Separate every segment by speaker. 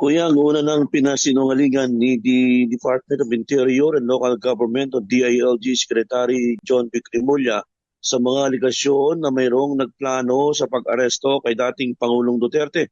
Speaker 1: Kuya, ang una ng pinasinungalingan ni the Department of Interior and Local Government o DILG Secretary John Vic Rimulya sa mga aligasyon na mayroong nagplano sa pag-aresto kay dating Pangulong Duterte.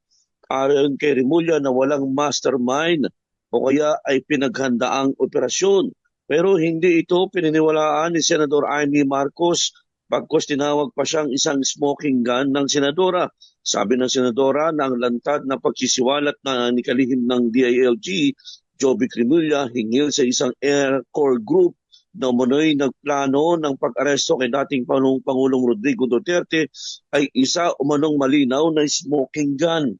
Speaker 1: Ayon kay Rimulya na walang mastermind o kaya ay pinaghandaang operasyon. Pero hindi ito pininiwalaan ni Senador Amy Marcos pagkos tinawag pa siyang isang smoking gun ng senadora. Sabi ng senadora na ang lantad na pagsisiwalat na nikalihim ng DILG, Joby Cremulya, hingil sa isang Air Corps Group na umano'y nagplano ng pag-aresto kay dating Pangulong, Pangulong Rodrigo Duterte ay isa umanong malinaw na smoking gun.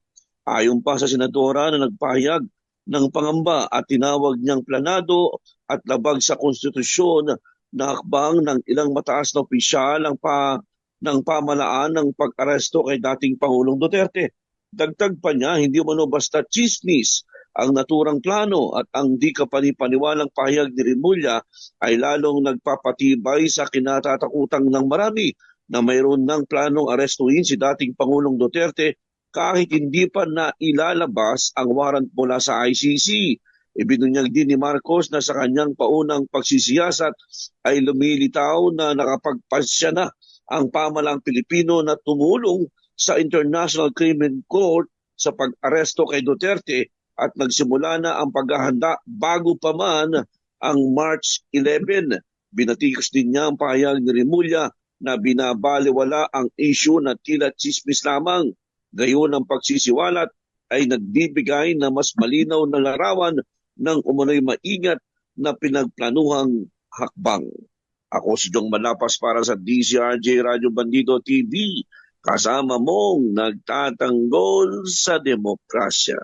Speaker 1: Ayon pa sa senadora na nagpahayag ng pangamba at tinawag niyang planado at labag sa konstitusyon na hakbang ng ilang mataas na opisyal ang pa, ng pamalaan ng pag-aresto kay dating Pangulong Duterte. Dagdag pa niya, hindi umano basta chismis ang naturang plano at ang di kapanipaniwalang pahayag ni Rimulya ay lalong nagpapatibay sa kinatatakutang ng marami na mayroon ng planong arestuin si dating Pangulong Duterte kahit hindi pa na ilalabas ang warrant mula sa ICC. Ibinunyag din ni Marcos na sa kanyang paunang pagsisiyasat ay lumilitaw na nakapagpasya na ang pamalang Pilipino na tumulong sa International Criminal Court sa pag-aresto kay Duterte at nagsimula na ang paghahanda bago pa man ang March 11. Binatikos din niya ang pahayag ni Rimulya na binabaliwala ang issue na tila chismis lamang. Gayon ang pagsisiwalat ay nagbibigay na mas malinaw na larawan ng umano'y maingat na pinagplanuhang hakbang. Ako si Jong Malapas para sa DCRJ Radio Bandido TV, kasama mong nagtatanggol sa demokrasya.